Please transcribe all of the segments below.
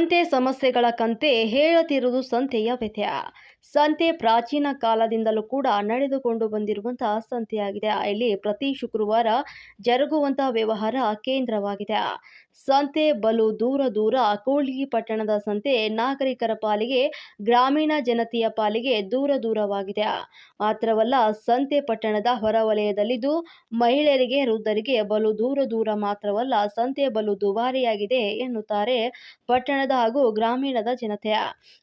ಸಂತೆ ಸಮಸ್ಯೆಗಳ ಕಂತೆ ಹೇಳುತ್ತಿರುವುದು ಸಂತೆಯ ವ್ಯತ್ಯಯ. ಸಂತೆ ಪ್ರಾಚೀನ ಕಾಲದಿಂದಲೂ ಕೂಡ ನಡೆದುಕೊಂಡು ಬಂದಿರುವಂತಹ ಸಂತೆಯಾಗಿದೆ. ಇಲ್ಲಿ ಪ್ರತಿ ಶುಕ್ರವಾರ ಜರುಗುವಂತಹ ವ್ಯವಹಾರ ಕೇಂದ್ರವಾಗಿದೆ. ಸಂತೆ ಬಲು ದೂರ ದೂರ ಕೋಳಿಗಿ ಪಟ್ಟಣದ ಸಂತೆ ನಾಗರಿಕರ ಪಾಲಿಗೆ, ಗ್ರಾಮೀಣ ಜನತೆಯ ಪಾಲಿಗೆ ದೂರ ದೂರವಾಗಿದೆ. ಮಾತ್ರವಲ್ಲ, ಸಂತೆ ಪಟ್ಟಣದ ಹೊರವಲಯದಲ್ಲಿದ್ದು ಮಹಿಳೆಯರಿಗೆ, ವೃದ್ಧರಿಗೆ ಬಲು ದೂರ ದೂರ ಮಾತ್ರವಲ್ಲ, ಸಂತೆ ಬಲು ದುಬಾರಿಯಾಗಿದೆ ಎನ್ನುತ್ತಾರೆ ಪಟ್ಟಣದ ಹಾಗೂ ಗ್ರಾಮೀಣದ ಜನತೆ.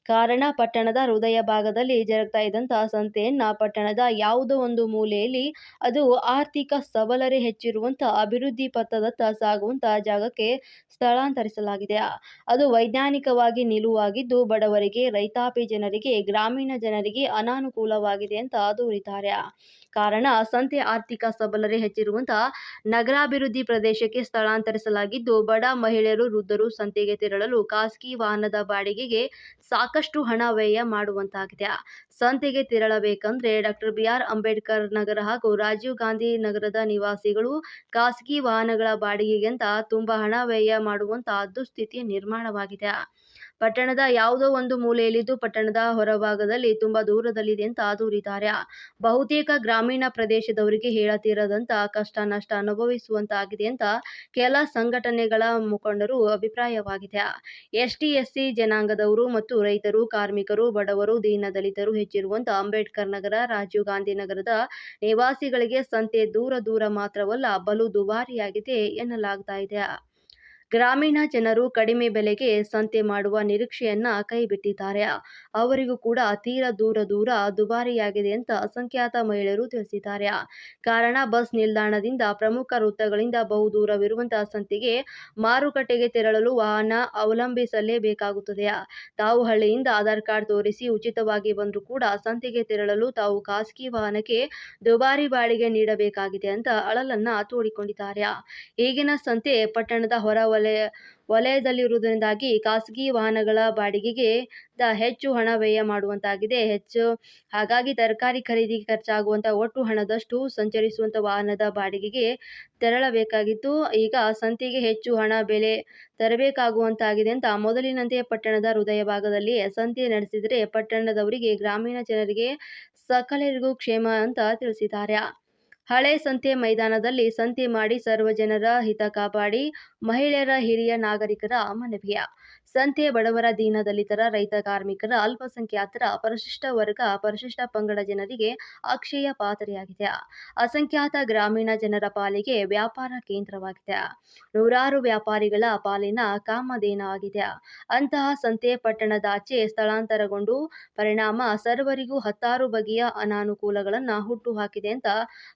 ಕಾರಣ, ಪಟ್ಟಣದ ಹೃದಯ ಭಾಗದಲ್ಲಿ ಜರುಗ್ತಾ ಇದ್ದಂತಹ ಸಂತೆಯನ್ನ ಪಟ್ಟಣದ ಯಾವುದೋ ಒಂದು ಮೂಲೆಯಲ್ಲಿ ಅದು ಆರ್ಥಿಕ ಸಬಲರೇ ಹೆಚ್ಚಿರುವಂತಹ ಅಭಿವೃದ್ಧಿ ಪಥದತ್ತ ಸಾಗುವಂತಹ ಜಾಗಕ್ಕೆ ಸ್ಥಳಾಂತರಿಸಲಾಗಿದೆ. ಅದು ವೈಜ್ಞಾನಿಕವಾಗಿ ನಿಲುವಾಗಿದ್ದು ಬಡವರಿಗೆ, ರೈತಾಪಿ ಜನರಿಗೆ, ಗ್ರಾಮೀಣ ಜನರಿಗೆ ಅನಾನುಕೂಲವಾಗಿದೆ ಅಂತ ದೂರಿದ್ದಾರೆ. ಕಾರಣ, ಸಂತೆ ಆರ್ಥಿಕ ಸಬಲರೇ ಹೆಚ್ಚಿರುವಂತಹ ನಗರಾಭಿವೃದ್ಧಿ ಪ್ರದೇಶಕ್ಕೆ ಸ್ಥಳಾಂತರಿಸಲಾಗಿದ್ದು ಬಡ ಮಹಿಳೆಯರು, ವೃದ್ಧರು ಸಂತೆಗೆ ತೆರಳಲು ಖಾಸಗಿ ವಾಹನದ ಬಾಡಿಗೆಗೆ ಸಾಕಷ್ಟು ಹಣ ವ್ಯಯ ಮಾಡುವಂತಾಗಿದೆ. ಸಂತೆಗೆ ತೆರಳಬೇಕಂದ್ರೆ doctor B R Ambedkar Nagar ಹಾಗೂ ರಾಜೀವ್ ಗಾಂಧಿ ನಗರದ ನಿವಾಸಿಗಳು ಖಾಸಗಿ ವಾಹನಗಳ ಬಾಡಿಗೆಗಿಂತ ತುಂಬಾ ಹಣ ವ್ಯಯ ಮಾಡುವಂತಹ ದುಸ್ಥಿತಿ ನಿರ್ಮಾಣವಾಗಿದೆ. ಪಟ್ಟಣದ ಯಾವುದೋ ಒಂದು ಮೂಲೆಯಲ್ಲಿದ್ದು ಪಟ್ಟಣದ ಹೊರಭಾಗದಲ್ಲಿ ತುಂಬಾ ದೂರದಲ್ಲಿದೆ ಅಂತ ದೂರಿದ್ದಾರೆ. ಬಹುತೇಕ ಗ್ರಾಮೀಣ ಪ್ರದೇಶದವರಿಗೆ ಹೇಳತೀರದಂತ ಕಷ್ಟ ನಷ್ಟ ಅನುಭವಿಸುವಂತಾಗಿದೆ ಅಂತ ಕೆಲ ಸಂಘಟನೆಗಳ ಮುಖಂಡರು ಅಭಿಪ್ರಾಯವಾಗಿದೆ. ಎಸ್ಟಿ ಎಸ್ಸಿ ಜನಾಂಗದವರು ಮತ್ತು ರೈತರು, ಕಾರ್ಮಿಕರು, ಬಡವರು, ದೀನದಲಿತರು ಹೆಚ್ಚಿರುವಂತ ಅಂಬೇಡ್ಕರ್ ನಗರ, ರಾಜೀವ್ ಗಾಂಧಿ ನಗರದ ನಿವಾಸಿಗಳಿಗೆ ಸಂತೆ ದೂರ ದೂರ ಮಾತ್ರವಲ್ಲ ಬಲು ದುಬಾರಿಯಾಗಿದೆ ಎನ್ನಲಾಗ್ತಾ ಇದೆ. ಗ್ರಾಮೀಣ ಜನರು ಕಡಿಮೆ ಬೆಲೆಗೆ ಸಂತೆ ಮಾಡುವ ನಿರೀಕ್ಷೆಯನ್ನ ಕೈಬಿಟ್ಟಿದ್ದಾರೆ. ಅವರಿಗೂ ಕೂಡ ತೀರ ದೂರ ದೂರ ದುಬಾರಿಯಾಗಿದೆ ಅಂತ ಅಸಂಖ್ಯಾತ ಮಹಿಳೆಯರು ತಿಳಿಸಿದ್ದಾರೆ. ಕಾರಣ, ಬಸ್ ನಿಲ್ದಾಣದಿಂದ ಪ್ರಮುಖ ವೃತ್ತಗಳಿಂದ ಬಹುದೂರವಿರುವಂತಹ ಸಂತೆಗೆ ಮಾರುಕಟ್ಟೆಗೆ ತೆರಳಲು ವಾಹನ ಅವಲಂಬಿಸಲೇಬೇಕಾಗುತ್ತದೆ. ತಾವು ಹಳ್ಳಿಯಿಂದ ಆಧಾರ್ ಕಾರ್ಡ್ ತೋರಿಸಿ ಉಚಿತವಾಗಿ ಬಂದರೂ ಕೂಡ ಸಂತೆಗೆ ತೆರಳಲು ತಾವು ಖಾಸಗಿ ವಾಹನಕ್ಕೆ ದುಬಾರಿ ಬಾಡಿಗೆ ನೀಡಬೇಕಾಗಿದೆ ಅಂತ ಅಳಲನ್ನ ತೋಡಿಕೊಂಡಿದ್ದಾರೆ. ಈಗಿನ ಸಂತೆ ಪಟ್ಟಣದ ಹೊರ ವಲಯ, ವಲಯದಲ್ಲಿರುವುದರಿಂದಾಗಿ ಖಾಸಗಿ ವಾಹನಗಳ ಬಾಡಿಗೆಗೆ ದ ಹೆಚ್ಚು ಹಣ ವ್ಯಯ ಮಾಡುವಂತಾಗಿದೆ. ಹೆಚ್ಚು, ಹಾಗಾಗಿ ತರಕಾರಿ ಖರೀದಿಗೆ ಖರ್ಚಾಗುವಂತ ಒಟ್ಟು ಹಣದಷ್ಟು ಸಂಚರಿಸುವಂತ ವಾಹನದ ಬಾಡಿಗೆಗೆ ತೆರಳಬೇಕಾಗಿತ್ತು. ಈಗ ಸಂತೆಗೆ ಹೆಚ್ಚು ಹಣ ಬೆಲೆ ತರಬೇಕಾಗುವಂತಾಗಿದೆ ಅಂತ ಮೊದಲಿನಂತೆ ಪಟ್ಟಣದ ಹೃದಯ ಭಾಗದಲ್ಲಿ ಸಂತೆ ನಡೆಸಿದರೆ ಪಟ್ಟಣದವರಿಗೆ, ಗ್ರಾಮೀಣ ಜನರಿಗೆ ಸಕಲರಿಗೂ ಕ್ಷೇಮ ಅಂತ ತಿಳಿಸಿದ್ದಾರೆ. ಹಳೆ ಸಂತೆ ಮೈದಾನದಲ್ಲಿ ಸಂತೆ ಮಾಡಿ ಸರ್ವ ಜನರ ಹಿತ ಕಾಪಾಡಿ ಮಹಿಳೆಯರ ಹಿರಿಯ ನಾಗರಿಕರ ಮನವಿಯ. ಸಂತೆ ಬಡವರ ದೀನದಲಿತರ ರೈತ ಕಾರ್ಮಿಕರ ಅಲ್ಪಸಂಖ್ಯಾತರ ಪರಿಶಿಷ್ಟ ವರ್ಗ ಪರಿಶಿಷ್ಟ ಪಂಗಡ ಜನರಿಗೆ ಅಕ್ಷಯ ಪಾತ್ರೆಯಾಗಿದೆ. ಅಸಂಖ್ಯಾತ ಗ್ರಾಮೀಣ ಜನರ ಪಾಲಿಗೆ ವ್ಯಾಪಾರ ಕೇಂದ್ರವಾಗಿದೆ. ನೂರಾರು ವ್ಯಾಪಾರಿಗಳ ಪಾಲಿನ ಕಾಮಧೇನ ಆಗಿದೆ. ಅಂತಹ ಸಂತೆ ಪಟ್ಟಣದಾಚೆ ಸ್ಥಳಾಂತರಗೊಂಡು ಪರಿಣಾಮ ಸರ್ವರಿಗೂ ಹತ್ತಾರು ಬಗೆಯ ಅನಾನುಕೂಲಗಳನ್ನು ಹುಟ್ಟುಹಾಕಿದೆ ಅಂತ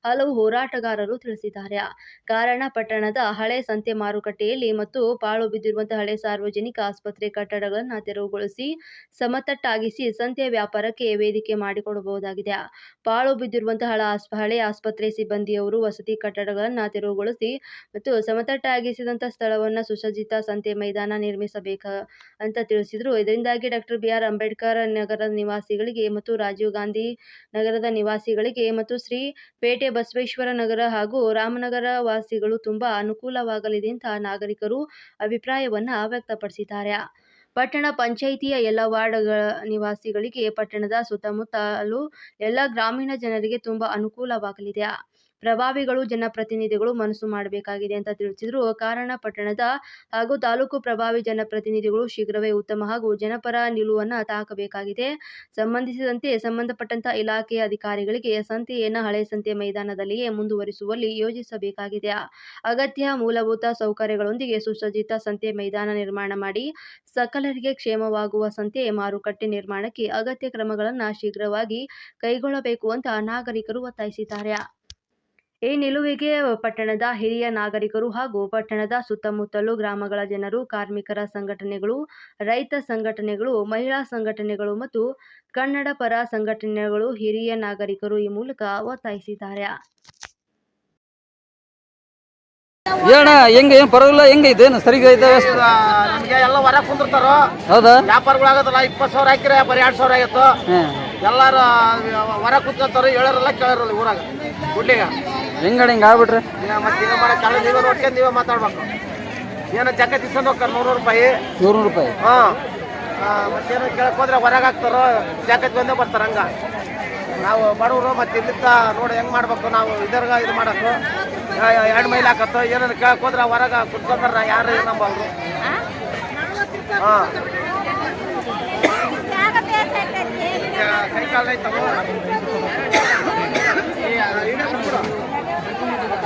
ಹಲವು ಹೋರಾಟಗಾರರು ತಿಳಿಸಿದ್ದಾರೆ. ಕಾರಣ ಪಟ್ಟಣದ ಹಳೆ ಸಂತೆ ಮಾರುಕಟ್ಟೆಯಲ್ಲಿ ಮತ್ತು ಪಾಳು ಬಿದ್ದಿರುವಂತಹ ಹಳೆ ಸಾರ್ವಜನಿಕ ಆಸ್ಪತ್ರೆ ಕಟ್ಟಡಗಳನ್ನು ತೆರವುಗೊಳಿಸಿ ಸಮತಟ್ಟಾಗಿಸಿ ಸಂತೆ ವ್ಯಾಪಾರಕ್ಕೆ ವೇದಿಕೆ ಮಾಡಿಕೊಡಬಹುದಾಗಿದೆ. ಪಾಳು ಬಿದ್ದಿರುವಂತಹ ಹಳ ಹಳೆ ಆಸ್ಪತ್ರೆ ಸಿಬ್ಬಂದಿಯವರು ವಸತಿ ಕಟ್ಟಡಗಳನ್ನು ತೆರವುಗೊಳಿಸಿ ಮತ್ತು ಸಮತಟ್ಟಾಗಿಸಿದಂತಹ ಸ್ಥಳವನ್ನು ಸುಸಜ್ಜಿತ ಸಂತೆ ಮೈದಾನ ನಿರ್ಮಿಸಬೇಕ ಅಂತ ತಿಳಿಸಿದರು. ಇದರಿಂದಾಗಿ ಡಾಕ್ಟರ್ ಬಿ ಆರ್ ಅಂಬೇಡ್ಕರ್ ನಗರದ ನಿವಾಸಿಗಳಿಗೆ ಮತ್ತು ರಾಜೀವ್ ಗಾಂಧಿ ನಗರದ ನಿವಾಸಿಗಳಿಗೆ ಮತ್ತು ಶ್ರೀ ಪೇಟೆ ಬಸವೇಶ್ವರ ನಗರ ಹಾಗೂ ರಾಮನಗರ ವಾಸಿಗಳು ತುಂಬಾ ಅನುಕೂಲವಾಗಲಿದೆ ಅಂತ ನಾಗರಿಕರು ಅಭಿಪ್ರಾಯವನ್ನ ವ್ಯಕ್ತಪಡಿಸಿದ್ದಾರೆ. ಪಟ್ಟಣ ಪಂಚಾಯಿತಿಯ ಎಲ್ಲ ವಾರ್ಡ್ಗಳ ನಿವಾಸಿಗಳಿಗೆ ಪಟ್ಟಣದ ಸುತ್ತಮುತ್ತಲು ಎಲ್ಲ ಗ್ರಾಮೀಣ ಜನರಿಗೆ ತುಂಬಾ ಅನುಕೂಲವಾಗಲಿದೆ. ಪ್ರಭಾವಿಗಳು, ಜನಪ್ರತಿನಿಧಿಗಳು ಮನಸ್ಸು ಮಾಡಬೇಕಾಗಿದೆ ಅಂತ ತಿಳಿಸಿದರು. ಕಾರಣ ಪಟ್ಟಣದ ಹಾಗೂ ತಾಲೂಕು ಪ್ರಭಾವಿ ಜನಪ್ರತಿನಿಧಿಗಳು ಶೀಘ್ರವೇ ಉತ್ತಮ ಹಾಗೂ ಜನಪರ ನಿಲುವನ್ನು ತಾಕಬೇಕಾಗಿದೆ. ಸಂಬಂಧಿಸಿದಂತೆ ಸಂಬಂಧಪಟ್ಟಂತಹ ಇಲಾಖೆಯ ಅಧಿಕಾರಿಗಳಿಗೆ ಸಂತೆಯನ್ನು ಹಳೆ ಸಂತೆ ಮೈದಾನದಲ್ಲಿಯೇ ಮುಂದುವರಿಸುವಲ್ಲಿ ಯೋಜಿಸಬೇಕಾಗಿದೆ. ಅಗತ್ಯ ಮೂಲಭೂತ ಸೌಕರ್ಯಗಳೊಂದಿಗೆ ಸುಸಜ್ಜಿತ ಸಂತೆ ಮೈದಾನ ನಿರ್ಮಾಣ ಮಾಡಿ, ಸಕಲರಿಗೆ ಕ್ಷೇಮವಾಗುವ ಸಂತೆ ಮಾರುಕಟ್ಟೆ ನಿರ್ಮಾಣಕ್ಕೆ ಅಗತ್ಯ ಕ್ರಮಗಳನ್ನು ಶೀಘ್ರವಾಗಿ ಕೈಗೊಳ್ಳಬೇಕು ಅಂತ ನಾಗರಿಕರು ಒತ್ತಾಯಿಸಿದ್ದಾರೆ. ಈ ನಿಲುವಿಗೆ ಪಟ್ಟಣದ ಹಿರಿಯ ನಾಗರಿಕರು ಹಾಗೂ ಪಟ್ಟಣದ ಸುತ್ತಮುತ್ತಲು ಗ್ರಾಮಗಳ ಜನರು ಕಾರ್ಮಿಕರ ಸಂಘಟನೆಗಳು ರೈತ ಸಂಘಟನೆಗಳು ಮಹಿಳಾ ಸಂಘಟನೆಗಳು ಮತ್ತು ಕನ್ನಡ ಪರ ಸಂಘಟನೆಗಳು ಹಿರಿಯ ನಾಗರಿಕರು ಈ ಮೂಲಕ ಒತ್ತಾಯಿಸಿದ್ದಾರೆ. ಏನಣ್ಣ ಹೆಂಗೆ ಏನು ಪರವಾಗಿಲ್ಲ ಹೆಂಗ ಇದೇನು ಸರಿಗೆ? ನಮಗೆ ಎಲ್ಲ ಹೊರ ಕುಂದಿರ್ತಾರೋ? ಹೌದಾ? ವ್ಯಾಪಾರಗಳಾಗದಲ್ಲ ಇಪ್ಪತ್ತು ಸಾವಿರ ಹಾಕಿರ ಬರೀ ಎರಡು ಸಾವಿರ ಆಗಿತ್ತು. ಎಲ್ಲಾರ ಹೊರ ಕುಂತಿರ್ತಾರ ಹೇಳೋರಲ್ಲ ಕೇಳೋರಲ್ಲ ಊರಾಗ ಗುಡ್ಲಿಗ. ಹೆಂಗಣ್ಣ ಹಿಂಗೆ ಆಗ್ಬಿಟ್ರೆ ನೀವೇ ಮಾತಾಡ್ಬೇಕು ಏನೋ ಚಕ್ಕ ಇಸ್ಕೊಂಡು ಹೋಗ್ತಾರೆ ನೂರು ರೂಪಾಯಿ ನೂರು ರೂಪಾಯಿ ಹಾಂ ಮತ್ತೇನೋ ಕೇಳಕ್ ಹೋದ್ರೆ ಹೊರಗೆ ಹಾಕ್ತಾರೋ ಜಾಕೆಟ್ ಬಂದೇ ಬರ್ತಾರೆ ಹಂಗ ನಾವು ಬಡವರು ಮತ್ತೆ ಇಲ್ಲಿಂದ ನೋಡಿ ಹೆಂಗ್ ಮಾಡ್ಬೇಕು ನಾವು ಇದರ್ಗ ಇದು ಮಾಡಕ್ಕೆ ಎರಡು ಮೈಲ್ ಹಾಕತ್ತೋ ಏನಾದ್ರು ಕೇಳಕ್ ಹೋದ್ರೆ ಹೊರಗೆ ಕುತ್ಕೊಂಡ್ರ ಯಾರು ನಂಬಲ್ರು ಹಾಂ ಕೈ ಕಾಲ ಐತವ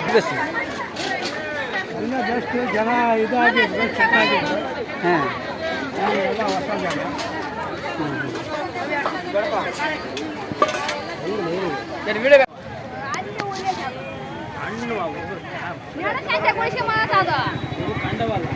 ಇದೆಷ್ಟು ಜಸ್ಟ್ ಜನ ಇದಾಗಿ ಆಗಿದ್ರು ಹಾಂ ಎಲ್ಲ ಹೊಸ ಜನ ಇವು ಕಂಡವಲ್ಲ